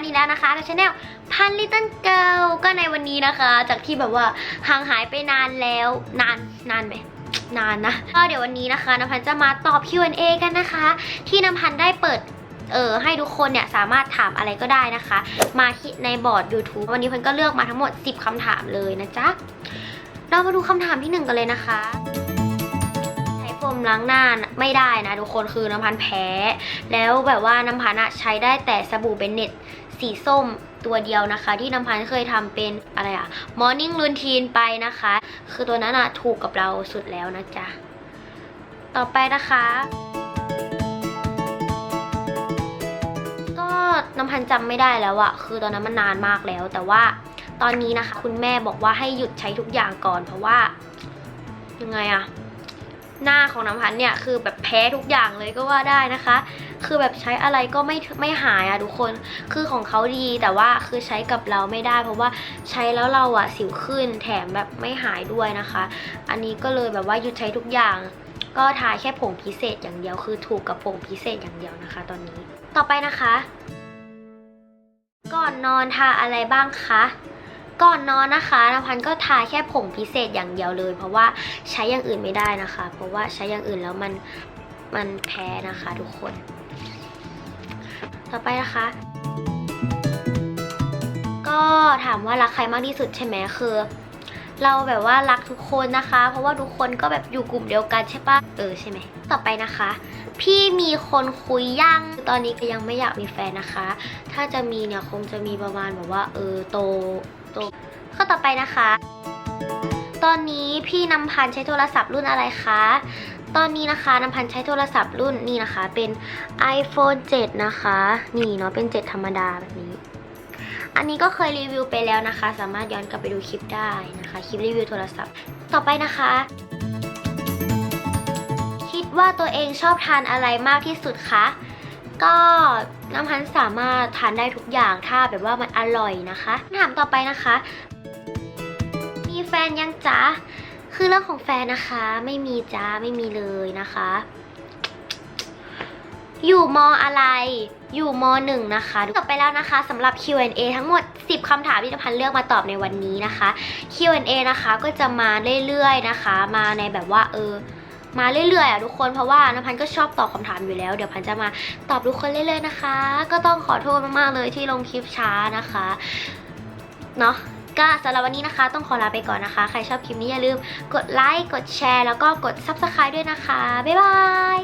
พันธ์อีกแล้วนะคะกับชาแนลพันลิตเติ้ลเกิลก็ในวันนี้นะคะ จากที่แบบว่าห่างหายไปนานแล้วนานนานไหมนานนะก็เดี๋ยววันนี้นะคะน้ำพันจะมาตอบ Q&A กันนะคะ ที่น้ำพันได้เปิดเออให้ทุกคนเนี่ยสามารถถามอะไรก็ได้นะคะ มาที่ในบอร์ด YouTube วันนี้พันก็เลือกมาทั้งหมด 10คำถามเลยนะจ๊ะเรามาดูคำถามที่หนึ่งกันเลยนะคะ มล้างหน้าไม่ได้นะทุกคนคือน้ำพันแพ้ แล้วแบบว่าน้ำพันอะใช้ได้แต่สบู่เบนเน็ตสีส้มตัวเดียวนะคะ ที่น้ำพันเคยทำเป็นอะไรอะมอร์นิ่งรูนทีนไปนะคะ คือตัวนั้นอะถูกกับเราสุดแล้วนะจ๊ะ ต่อไปนะคะก็น้ำพันจำไม่ได้แล้วอะคือตอนนั้นมันนานมากแล้ว แต่ว่าตอนนี้นะคะ คุณแม่บอกว่าให้หยุดใช้ทุกอย่างก่อน เพราะว่ายังไงอะ หน้าของน้ำพันเนี่ยคือแบบแพ้ทุกอย่างเลยก็ว่าได้นะคะ คือแบบใช้อะไรก็ไม่ไม่หายอะทุกคน คือของเขาดีแต่ว่าคือใช้กับเราไม่ได้ เพราะว่าใช้แล้วเราอะสิวขึ้นแถมแบบไม่หายด้วยนะคะ อันนี้ก็เลยแบบว่าหยุดใช้ทุกอย่าง ก็ทาแค่ผงพิเศษอย่างเดียวคือถูกกับผงพิเศษอย่างเดียวนะคะ ตอนนี้ ต่อไปนะคะ ก่อนนอนทาอะไรบ้างคะ ก่อนนอนนะคะนภันก็ทาแค่ผงพิเศษอย่างเดียวเลย เพราะว่าใช้อย่างอื่นไม่ได้นะคะ เพราะว่าใช้อย่างอื่นแล้วมันมันแพ้นะคะ ทุกคน ต่อไปนะคะ ก็ถามว่ารักใครมากที่สุดใช่ไหมคือเราแบบว่ารักทุกคนนะคะ เพราะว่าทุกคนก็แบบอยู่กลุ่มเดียวกันใช่ปะเออใช่ไหมต่อไปนะคะ พี่มีคนคุยยังตอนนี้ก็ยังไม่อยากมีแฟนนะคะ ถ้าจะมีเนี่ยคงจะมีประมาณแบบว่า เออโต โตข้อต่อไปนะคะ ตอนนี้พี่นำพันใช้โทรศัพท์รุ่นอะไรคะ ตอนนี้นะคะนำพันใช้โทรศัพท์รุ่นนี่นะคะ เป็น iPhone 7 นะคะ นี่เนาะเป็น 7 ธรรมดาแบบนี้ อันนี้ก็เคยรีวิวไปแล้วนะคะ สามารถย้อนกลับไปดูคลิปได้นะคะ คลิปรีวิวโทรศัพท์ ต่อไปนะคะคิดว่าตัวเองชอบทานอะไรมากที่สุดคะ ก็น้ำพันสามารถทานได้ทุกอย่างถ้าแบบว่ามันอร่อยนะคะถามต่อไปนะคะ มีแฟนยังจ๊ะ คือเรื่องของแฟนนะคะ ไม่มีจ้าไม่มีเลยนะคะ อยู่มอะไร อยู่มหนึ่งนะคะจบไปแล้วนะคะสำหรับ Q&A ทั้งหมด 10คำถามที่น้ำพันเลือกมาตอบในวันนี้นะคะ Q&A นะคะก็จะมาเรื่อยๆนะคะ มาในแบบว่าเออ มาเรื่อยๆอะทุกคนเพราะว่าน้ำพันก็ชอบตอบคำถามอยู่แล้ว เดี๋ยวพันจะมาตอบทุกคนเรื่อยๆนะคะ ก็ต้องขอโทษมากๆเลยที่ลงคลิปช้านะคะเนาะก็สำหรับวันนี้นะคะ ต้องขอลาไปก่อนนะคะ ใครชอบคลิปนี้อย่าลืมกดไลค์กดแชร์ แล้วก็กด Subscribe ด้วยนะคะ บ๊ายบาย